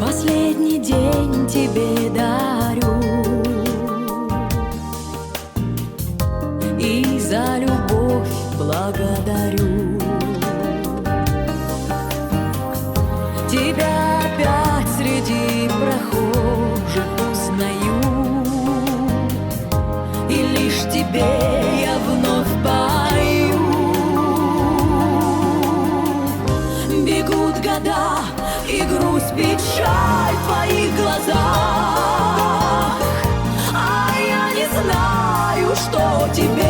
Последний день тебе дарю. И за любовь благодарю пусть печаль в твоих глазах, а я не знаю, что тебе.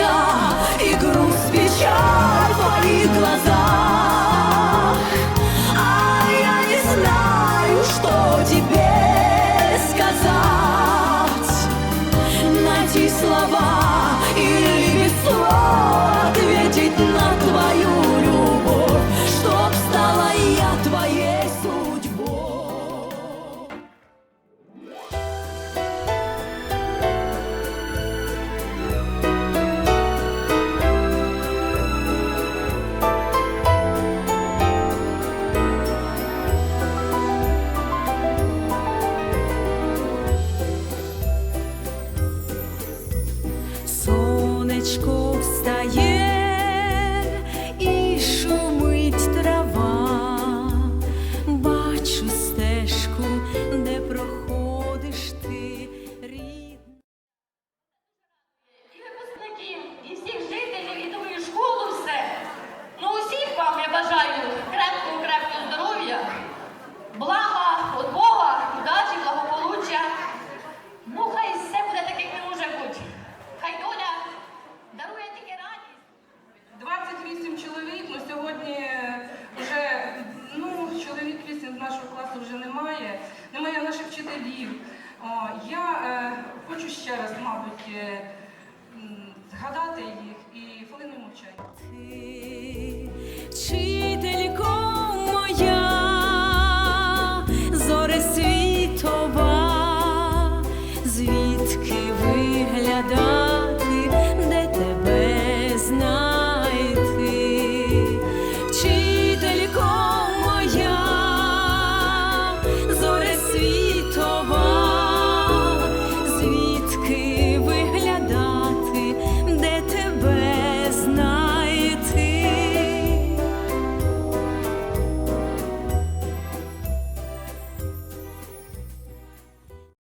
беда И груз печаль твоих глазах. А я не знаю, что тебе сказать. Найти слова. старшого класу вже немає, немає наших вчителів. Я е, хочу ще раз, мабуть, е, згадати їх і хвилини мовчання.